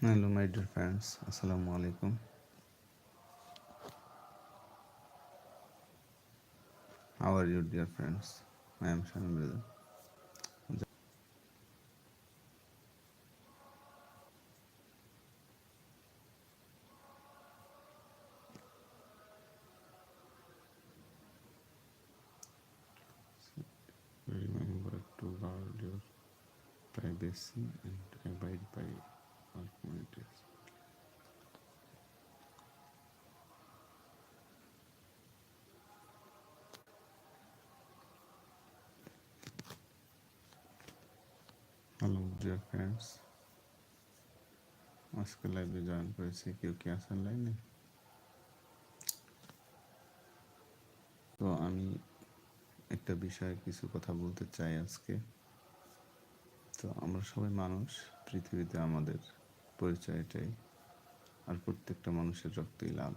Hello, my dear friends. Assalamu. How are you, dear friends? I am Shannon Brother. Remember to guard your privacy and abide by. All communities. Hello dear friends আজকে লাইভে join করেছি। কেউ কি আছেন লাইনে তো আমি একটা বিষয়ে কিছু কথা বলতে চাই আজকে। তো আমরা সবাই মানুষ, পৃথিবীতে আমাদের পরিচয় এটাই। আর প্রত্যেকটা মানুষের রক্তই লাল।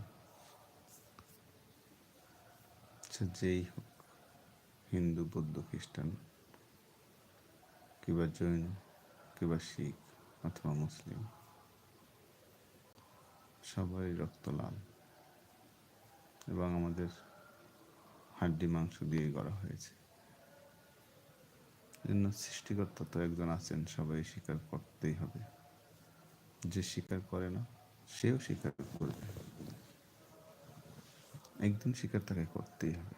সে যেই হোক, হিন্দু, বৌদ্ধ, খ্রিস্টান, কিংবা জৈন, কিংবা শিখ অথবা মুসলিম, সবারই রক্ত লাল এবং আমাদের হাড্ডি, মাংস দিয়ে গড়া হয়েছে। জন্য সৃষ্টিকর্তা তো একজন আছেন, সবাই স্বীকার করতেই হবে। যে স্বীকার করে না, সেও স্বীকার করবে। একদিন স্বীকার তাকে করতেই হবে।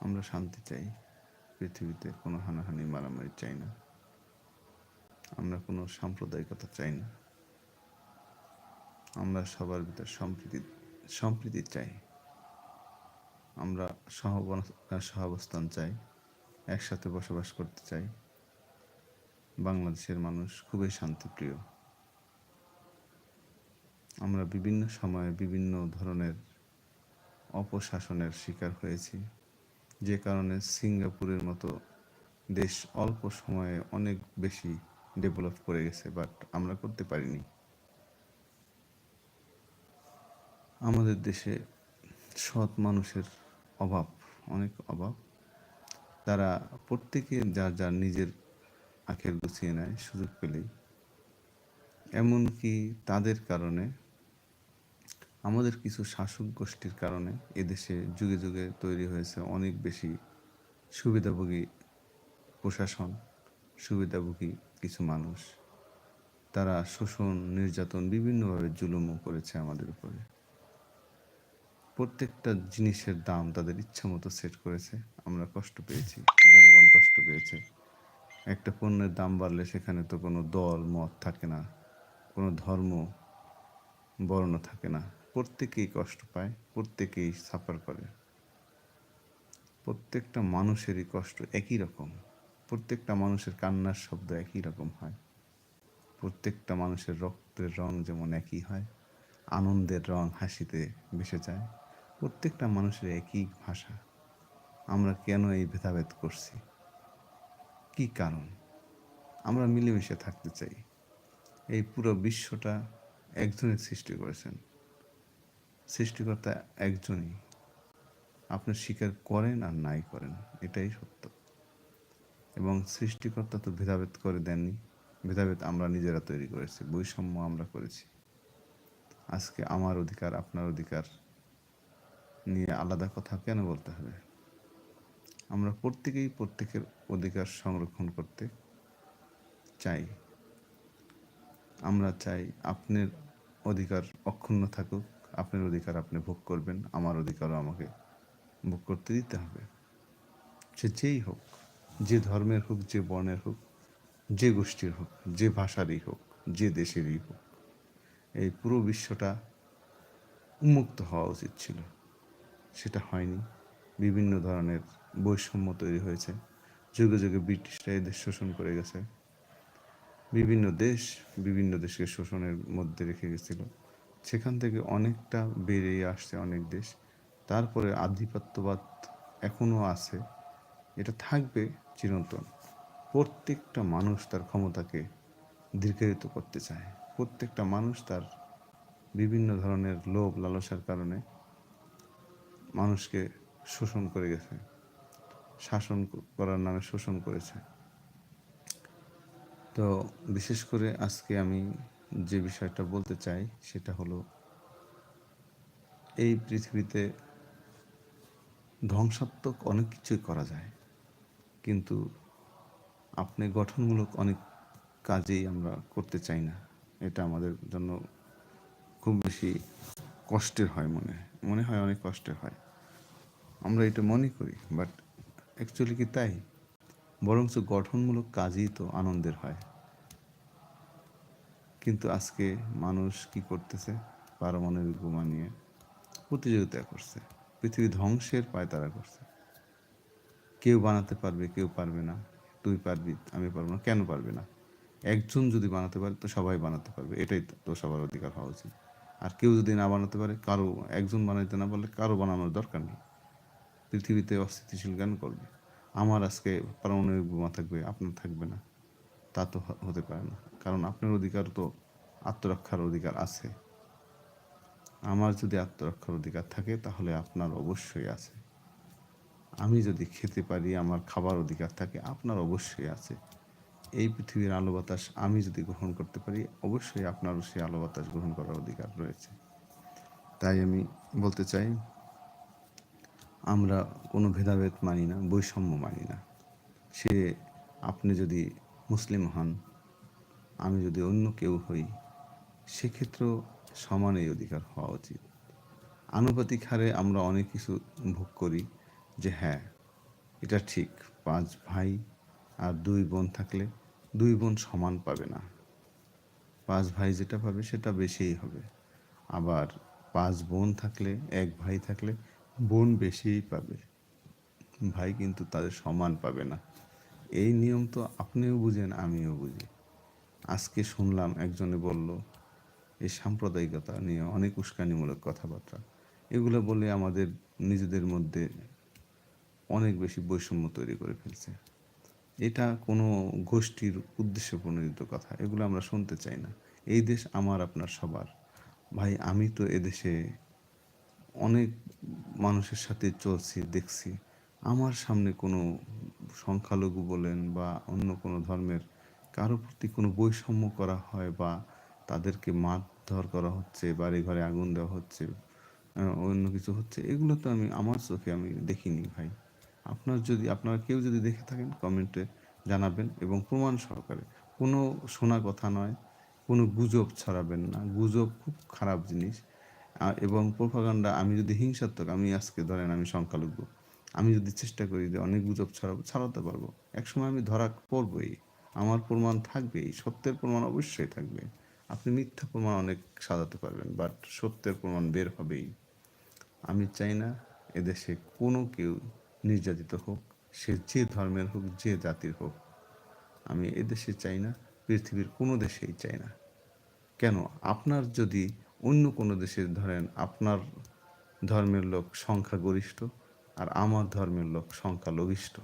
আমরা শান্তি চাই, পৃথিবীতে কোনো হানাহানি, মারামারি চাই না। আমরা কোনো সাম্প্রদায়িকতা চাই না। আমরা সবার ভিতর সম্প্রীতি সম্প্রীতি চাই। আমরা সহাবস্থান চাই, একসাথে বসবাস করতে চাই। বাংলাদেশের মানুষ খুবই শান্তিপ্রিয়। আমরা বিভিন্ন সময়ে বিভিন্ন ধরনের অপশাসনের শিকার হয়েছি। যে কারণে সিঙ্গাপুরের মতো দেশ অল্প সময়ে অনেক বেশি ডেভেলপ করে গেছে, বাট আমরা করতে পারিনি। আমাদের দেশে সৎ মানুষের অভাব, অনেক অভাব। তারা প্রত্যেকে যার যার নিজের আখের গুছিয়ে নেয়, সুযোগ পেলেই। এমনকি তাদের কারণে আমাদের কিছু শাসক গোষ্ঠীর কারণে এদেশে যুগে যুগে তৈরি হয়েছে অনেক বেশি সুবিধাভোগী প্রশাসন, সুবিধাভোগী কিছু মানুষ। তারা শোষণ, নির্যাতন বিভিন্নভাবে জুলুমও করেছে আমাদের উপরে। প্রত্যেকটা জিনিসের দাম তাদের ইচ্ছা মতো সেট করেছে। আমরা কষ্ট পেয়েছি, জনগণ কষ্ট পেয়েছে। একটা পণ্যের দাম বাড়লে সেখানে তো কোনো দল, মত থাকে না। কোনো ধর্ম বর্ণ থাকে না। প্রত্যেকেই কষ্ট পায়, প্রত্যেকেই সাফার করে। প্রত্যেকটা মানুষেরই কষ্ট একই রকম। প্রত্যেকটা মানুষের কান্নার শব্দ একই রকম হয়। প্রত্যেকটা মানুষের রক্তের রং যেমন একই হয়, আনন্দের রং হাসিতে ভেসে যায়, প্রত্যেকটা মানুষের একই ভাষা। আমরা কেন এই ভেদাভেদ করছি? কি কারণ? আমরা মিলেমিশে থাকতে চাই। এই পুরো বিশ্বটা একজনের সৃষ্টি করেছেন। সৃষ্টিকর্তা একজনই। আপনি স্বীকার করেন আর নাই করেন, এটাই সত্য। এবং সৃষ্টিকর্তা তো ভেদাভেদ করে দেননি। ভেদাভেদ আমরা নিজেরা তৈরি করেছি, বৈষম্য আমরা করেছি। আজকে আমার অধিকার, আপনার অধিকার নিয়ে আলাদা কথা কেন বলতে হবে? আমরা প্রত্যেকেই প্রত্যেকের অধিকার সংরক্ষণ করতে চাই। আমরা চাই আপনার অধিকার অক্ষুণ্ণ থাকুক। আপনার অধিকার আপনি ভোগ করবেন, আমার অধিকারও আমাকে ভোগ করতে দিতে হবে। সে যেই হোক, যে ধর্মের হোক, যে বর্ণের হোক, যে গোষ্ঠীর হোক, যে ভাষারই হোক, যে দেশেরই হোক, এই পুরো বিশ্বটা উন্মুক্ত হওয়া উচিত ছিল। সেটা হয়নি। বিভিন্ন ধরনের বৈষম্য তৈরি হয়েছে। যুগে যুগে ব্রিটিশরা এদের শোষণ করে গেছে। বিভিন্ন দেশ বিভিন্ন দেশকে শোষণের মধ্যে রেখে গেছিল। সেখান থেকে অনেকটা বেরিয়ে আসছে অনেক দেশ। তারপরে আধিপত্যবাদ এখনও আছে। এটা থাকবে চিরন্তন। প্রত্যেকটা মানুষ তার ক্ষমতাকে দীর্ঘায়িত করতে চায়। প্রত্যেকটা মানুষ তার বিভিন্ন ধরনের লোভ লালসার কারণে মানুষকে শোষণ করে গেছে। শাসন করার নামে শোষণ করেছে। তো বিশেষ করে আজকে আমি যে বিষয়টা বলতে চাই সেটা হলো, এই পৃথিবীতে ধ্বংসাত্মক অনেক কিছুই করা যায়, কিন্তু আপনি গঠনমূলক অনেক কাজেই আমরা করতে চাই না। এটা আমাদের জন্য খুব বেশি কষ্টের হয় মনে মনে হয় অনেক কষ্টের হয়। আমরা এটা মনে করি, বাট অ্যাকচুয়ালি কি তাই? বরঞ্চ গঠনমূলক কাজই তো আনন্দের হয়। কিন্তু আজকে মানুষ কি করতেছে? পারমাণবিক বোমা নিয়ে প্রতিযোগিতা করছে। পৃথিবী ধ্বংসের পায়তারা করছে। কেউ বানাতে পারবে, কেউ পারবে না। তুই পারবি, আমি পারব না, কেন পারবে না? একজন যদি বানাতে পারে, তো সবাই বানাতে পারবে। এটাই তো সবার অধিকার হওয়া উচিত। আর কেউ যদি না বানাতে পারে, কারও, একজন বানাইতে না পারলে কারও বানানোর দরকার নেই। পৃথিবীতে অস্থিতিশীল কেন করবে? আমার আজকে পারমাণবিক বোমা থাকবে, আপনার থাকবে না। তা তো হতে পারে না। কারণ আপনার অধিকার তো আত্মরক্ষার অধিকার আছে। আমার যদি আত্মরক্ষার অধিকার থাকে, তাহলে আপনার অবশ্যই আছে। আমি যদি খেতে পারি, আমার খাবার অধিকার থাকে, আপনার অবশ্যই আছে। এই পৃথিবীর আলো বাতাস আমি যদি গ্রহণ করতে পারি, অবশ্যই আপনারও সেই আলো বাতাস গ্রহণ করার অধিকার রয়েছে। তাই আমি বলতে চাই, আমরা কোনো ভেদাভেদ মানি না, বৈষম্য মানি না। সে আপনি যদি মুসলিম হন, আমি যদি অন্য কেউ হই, সেক্ষেত্রেও সমান এই অধিকার হওয়া উচিত। আনুপাতিক হারে আমরা অনেক কিছু ভোগ করি যে হ্যাঁ এটা ঠিক, পাঁচ ভাই আর দুই বোন থাকলে দুই বোন সমান পাবে না। পাঁচ ভাই যেটা পাবে সেটা বেশিই হবে। আবার পাঁচ বোন থাকলে, এক ভাই থাকলে বোন বেশিই পাবে। ভাই কিন্তু তাদের সমান পাবে না। এই নিয়ম তো আপনিও বুঝেন, আমিও বুঝি। আজকে শুনলাম একজনে বলল, এই সাম্প্রদায়িকতা নিয়ে অনেক উস্কানিমূলক কথাবার্তা। এগুলো বলে আমাদের নিজেদের মধ্যে অনেক বেশি বৈষম্য তৈরি করে ফেলছে। এটা কোনো গোষ্ঠীর উদ্দেশ্য প্রণোদিত কথা, এগুলো আমরা শুনতে চাই না। এই দেশ আমার, আপনার সবার। ভাই, আমি তো এদেশে অনেক মানুষের সাথে চলছি, দেখছি। আমার সামনে কোনো সংখ্যালঘু বলেন বা অন্য কোনো ধর্মের কারও প্রতি কোনো বৈষম্য করা হয় বা তাদেরকে মারধর করা হচ্ছে, বাড়ি ঘরে আগুন দেওয়া হচ্ছে অন্য কিছু হচ্ছে, এগুলো তো আমি, আমার চোখে আমি দেখিনি ভাই। আপনার যদি, আপনারা কেউ যদি দেখে থাকেন, কমেন্টে জানাবেন এবং প্রমাণ সহকারে। কোনো শোনা কথা নয়, কোনো গুজব ছড়াবেন না। গুজব খুব খারাপ জিনিস। এবং প্রোপাগান্ডা, আমি যদি হিংসাত্মক, আমি আজকে ধরেন আমি সংখ্যালঘু আমি যদি চেষ্টা করি যে অনেক গুজব ছড়াবো, ছড়াতে পারব। একসময় আমি ধরা পড়বই। আমার প্রমাণ থাকবেই, সত্যের প্রমাণ অবশ্যই থাকবে। আপনি মিথ্যা প্রমাণ অনেক সাজাতে পারবেন বাট সত্যের প্রমাণ বের হবেই। আমি চাই না এদেশে কোনো কেউ নির্যাতিত হোক, সে যে ধর্মের হোক, যে জাতির হোক। আমি এদেশে চাই না, পৃথিবীর কোনো দেশেই চাই না। কেন? আপনার যদি অন্য কোনো দেশে ধরেন, আপনার ধর্মের লোক সংখ্যাগরিষ্ঠ আর আমার ধর্মের লোক সংখ্যালঘিষ্ঠ।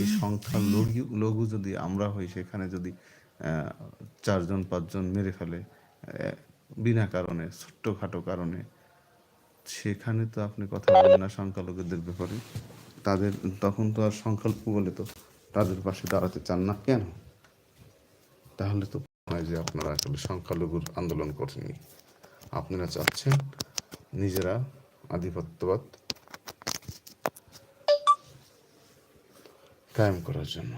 এই সংখ্যা লঘু লঘু যদি আমরা হই, সেখানে যদি চারজন, পাঁচজন মেরে ফেলে বিনা কারণে, ছোট্টখাটো কারণে, সেখানে তো আপনি কথা বলেন না সংখ্যালঘুদের ব্যাপারে। তাদের, তখন তো আর সংখ্যালঘু বলে তো তাদের পাশে দাঁড়াতে চান না কেন? তাহলে তো হয় যে আপনারা আসলে সংখ্যালঘুর আন্দোলন করেননি আপনারা চাচ্ছেন নিজেরা আধিপত্যবাদ কায়েম করার জন্য।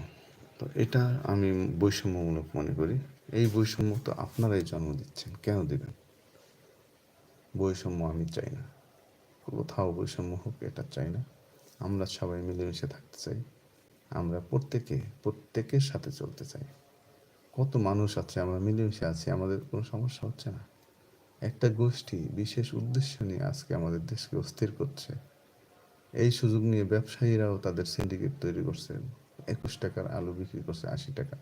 তো এটা আমি বৈষম্যমূলক মনে করি। এই বৈষম্য তো আপনারাই জন্ম দিচ্ছেন, কেন দেবেন? বৈষম্য আমি চাই না। কোথাও বৈষম্য হোক, এটা চাই না। আমরা সবাই মিলেমিশে থাকতে চাই। আমরা প্রত্যেকে, প্রত্যেকের সাথে চলতে চাই। কত মানুষ আছে, আমরা মিলেমিশে আছি, আমাদের কোনো সমস্যা হচ্ছে না। একটা গোষ্ঠী বিশেষ উদ্দেশ্য নিয়ে আজকে আমাদের দেশকে অস্থির করছে। এই সুযোগ নিয়ে ব্যবসায়ীরাও তাদের সিন্ডিকেট তৈরি করছে। একুশ টাকার আলু বিক্রি করছে আশি টাকা।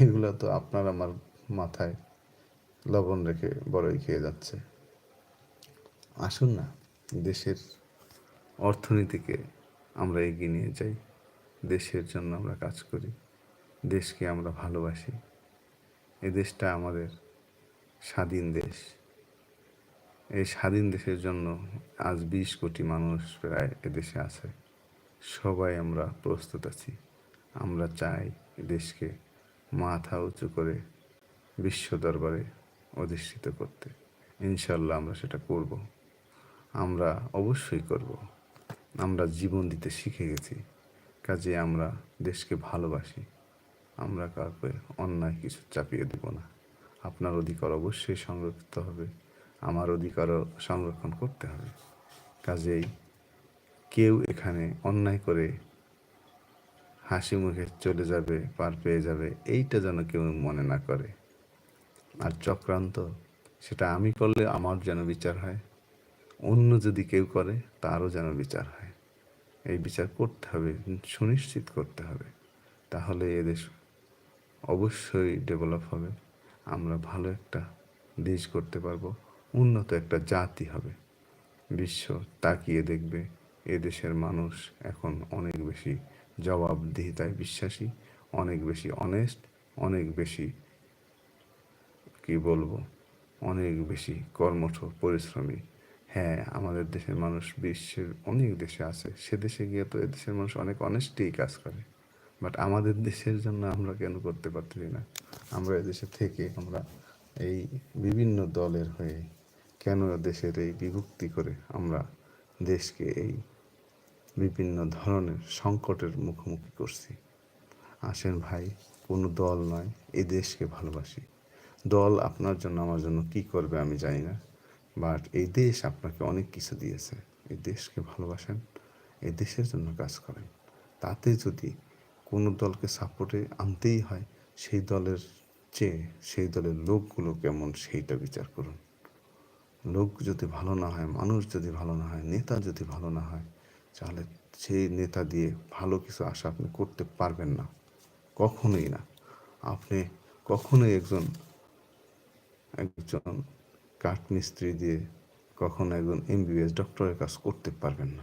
এগুলো তো আপনার আমার মাথায় লবণ রেখে বড়ই খেয়ে যাচ্ছে। আসুন না, দেশের অর্থনীতিকে আমরা এগিয়ে নিয়ে যাই। দেশের জন্য আমরা কাজ করি। দেশকে আমরা ভালোবাসি। এ দেশটা আমাদের স্বাধীন দেশ। এই স্বাধীন দেশের জন্য আজ বিশ কোটি মানুষ প্রায় এদেশে আছে। সবাই আমরা প্রস্তুত আছি। আমরা চাই দেশকে মাথা উঁচু করে বিশ্ব দরবারে অধিষ্ঠিত করতে। ইনশাল্লাহ আমরা সেটা করব। আমরা অবশ্যই করব। আমরা জীবন দিতে শিখে গেছি। কাজে আমরা দেশকে ভালোবাসি। আমরা কাউকে অন্যায় কিছু চাপিয়ে দেব না। আপনার অধিকার অবশ্যই সংরক্ষিত হবে। আমার অধিকারও সংরক্ষণ করতে হবে। কাজেই কেউ এখানে অন্যায় করে হাসি মুখে চলে যাবে, পার পেয়ে যাবে, এইটা যেন কেউ মনে না করে। আর চক্রান্ত, সেটা আমি করলে আমার যেন বিচার হয়, অন্য যদি কেউ করে, তারও যেন বিচার হয়। এই বিচার করতে হবে, সুনিশ্চিত করতে হবে। তাহলে এদেশ অবশ্যই ডেভেলপ হবে। আমরা ভালো একটা দেশ করতে পারব। উন্নত একটা জাতি হবে। বিশ্ব তাকিয়ে দেখবে এদেশের মানুষ এখন অনেক বেশি জবাবদিহিতায় বিশ্বাসী, অনেক বেশি অনেস্ট অনেক বেশি, কি বলব, অনেক বেশি কর্মঠ, পরিশ্রমী। হ্যাঁ আমাদের দেশের মানুষ বিশ্বের অনেক দেশে আছে। সে দেশে গিয়ে তো এদেশের মানুষ অনেক অনেস্টেই কাজ করে। বাট আমাদের দেশের জন্য আমরা কেন করতে পারতেছি না? আমরা এদেশে থেকে আমরা এই বিভিন্ন দলের হয়ে কেন দেশের এই বিভক্তি করে আমরা দেশকে এই বিভিন্ন ধরনের সংকটের মুখোমুখি করছি? আসেন ভাই, কোনো দল নয় এই দেশকে ভালোবাসি। দল আপনার জন্য আমার জন্য কি করবে আমি জানি না, বাট এই দেশ আপনাকে অনেক কিছু দিয়েছে। এই দেশকে ভালোবাসেন এই দেশের জন্য কাজ করেন। তাতে যদি কোনো দলকে সাপোর্টে আনতেই হয়, সেই দলের চেয়ে, সেই দলের লোকগুলো কেমন সেইটা বিচার করুন। লোক যদি ভালো না হয়, মানুষ যদি ভালো না হয়, নেতা যদি ভালো না হয়, তাহলে সেই নেতা দিয়ে ভালো কিছু আশা আপনি করতে পারবেন না। কখনোই না। আপনি কখনোই একজন একজন কাঠমিস্ত্রি দিয়ে কখনো একজন এমবিবিএস ডক্টরের কাজ করতে পারবেন না।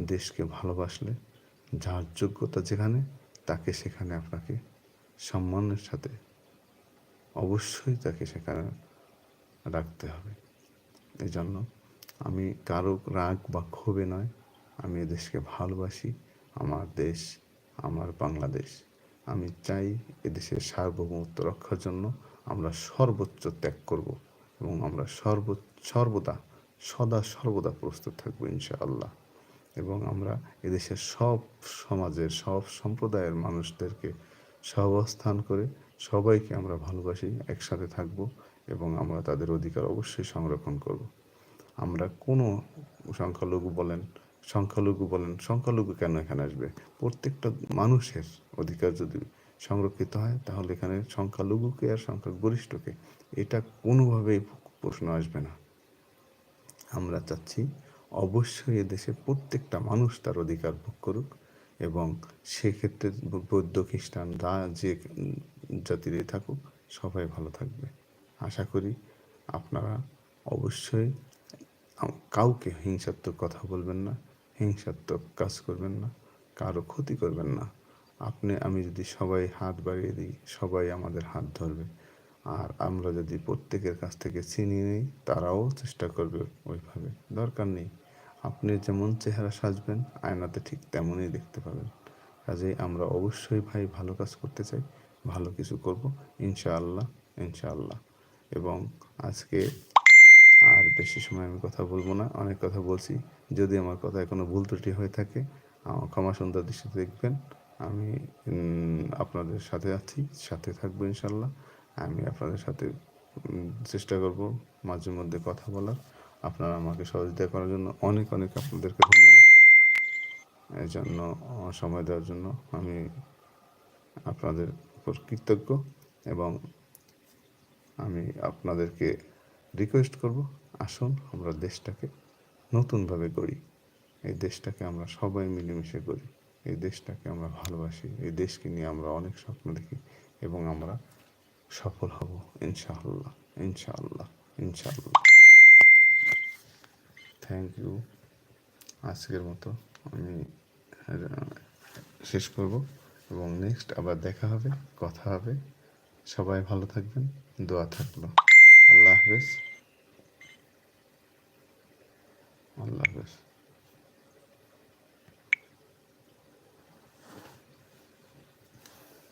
দেশকে ভালোবাসলে, যার যোগ্যতা যেখানে, তাকে সেখানে আপনাকে সম্মানের সাথে, অবশ্যই তাকে সেখানে রাখতে হবে। এই জন্য আমি কারও রাগ বা ক্ষোভে নয়। আমি এ দেশকে ভালোবাসি। আমার দেশ, আমার বাংলাদেশ। আমি চাই এদেশের সার্বভৌমত্ব রক্ষার জন্য আমরা সর্বোচ্চ ত্যাগ করব এবং আমরা সর্ব, সর্বদা, সদা সর্বদা প্রস্তুত থাকব ইনশাআল্লাহ। এবং আমরা এদেশের সব সমাজের, সব সম্প্রদায়ের মানুষদেরকে সহাবস্থান করে সবাইকে আমরা ভালোবাসি, একসাথে থাকব। এবং আমরা তাদের অধিকার অবশ্যই সংরক্ষণ করব। আমরা কোনো সংখ্যালঘু বলেন সংখ্যালঘু বলেন, সংখ্যালঘু কেন এখানে আসবে? প্রত্যেকটা মানুষের অধিকার যদি সংরক্ষিত হয়, তাহলে এখানে সংখ্যালঘুকে আর সংখ্যা গরিষ্ঠকে এটা কোনোভাবেই প্রশ্ন আসবে না। আমরা চাচ্ছি অবশ্যই এদেশে প্রত্যেকটা মানুষ তার অধিকার ভোগ করুক এবং সেক্ষেত্রে বৌদ্ধ খ্রিস্টান, যা যে জাতিরই থাকুক, সবাই ভালো থাকবে। আশা করি আপনারা অবশ্যই কাউকে হিংসাত্মক কথা বলবেন না, হিংসাত্মক কাজ করবেন না, কারও ক্ষতি করবেন না। আপনি, আমি যদি সবাই হাত বাড়িয়ে দিই, সবাই আমাদের হাত ধরবে। আর আমরা যদি প্রত্যেকের কাছ থেকে চিনিয়ে নিই, তারাও চেষ্টা করবে ওইভাবে। দরকার নেই। আপনি যেমন চেহারা সাজবেন, আয়নাতে ঠিক তেমনই দেখতে পাবেন। কাজেই আমরা অবশ্যই ভাই ভালো কাজ করতে চাই, ভালো কিছু করব, ইনশাআল্লাহ ইনশাআল্লাহ। এবং আজকে আর বেশি সময় আমি কথা বলব না। অনেক কথা বলছি। যদি আমার কথায় কোনো ভুল ত্রুটি হয়ে থাকে, আমার ক্ষমা সুন্দর দৃষ্টিতে দেখবেন। আমি আপনাদের সাথে আছি, সাথে থাকব ইনশাল্লাহ আমি আপনাদের সাথে চেষ্টা করব মাঝে মধ্যে কথা বলার। আপনারা আমাকে সহযোগিতা করার জন্য অনেক অনেক আপনাদেরকে ধন্যবাদ। এই জন্য, সময় দেওয়ার জন্য আমি আপনাদের উপর কৃতজ্ঞ এবং আমি আপনাদেরকে রিকোয়েস্ট করব, আসুন আমরা দেশটাকে নতুনভাবে গড়ি। এই দেশটাকে আমরা সবাই মিলেমিশে করি এই দেশটাকে আমরা ভালোবাসি। এই দেশকে নিয়ে আমরা অনেক স্বপ্ন দেখি এবং আমরা সফল হব, ইনশাআল্লাহ ইনশাআল্লাহ ইনশাআল্লাহ। থ্যাংক ইউ আজকের মতো আমি শেষ করব এবং নেক্সট আবার দেখা হবে, কথা হবে। সবাই ভালো থাকবেন। দোয়া থাকল। আল্লাহ হাফেজ। আল্লাহ হাফেজ।